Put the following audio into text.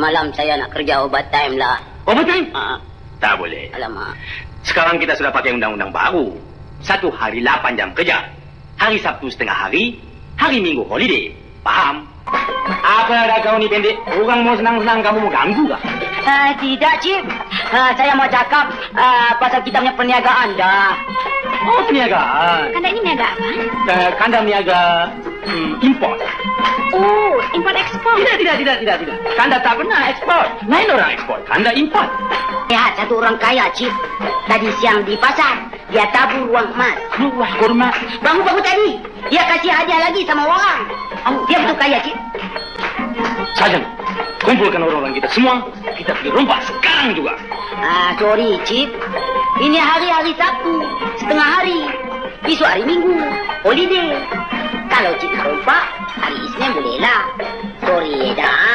malam saya nak kerja overtime lah. Overtime? Ah, Tak boleh. alamak. Sekarang kita sudah pakai undang-undang baru. Satu hari 8 jam kerja. Hari Sabtu setengah hari. Hari Minggu holiday. Paham? Apa ada kau ni pendek? Orang mau senang-senang kamu mau ganggu kah? Ah, tidak, Cip. Ah, saya mau cakap ah, pasal kita punya perniagaan dah. Oh, perniagaan. Kanda ini niaga apa? Uh, kanda niaga hmm, import. Tidak, tidak, tidak, tidak, tidak. Kanda tak pernah ekspor. Lain orang ekspor. Kanda import. Lihat satu orang kaya, Cip. Tadi siang di pasar, dia tabur uang emas. Wah, kurma. Bangun-bangun tadi, dia kasih hadiah lagi sama orang. Dia betul kaya, Cip. Sajan, kumpulkan orang-orang kita semua. Kita pergi rompak sekarang juga. Ah, sorry, Cip. Ini hari-hari Sabtu, setengah hari. Besok hari Minggu, holiday. Kalau Cip nak rompak, hari Isnin bolehlah. Sorry dah.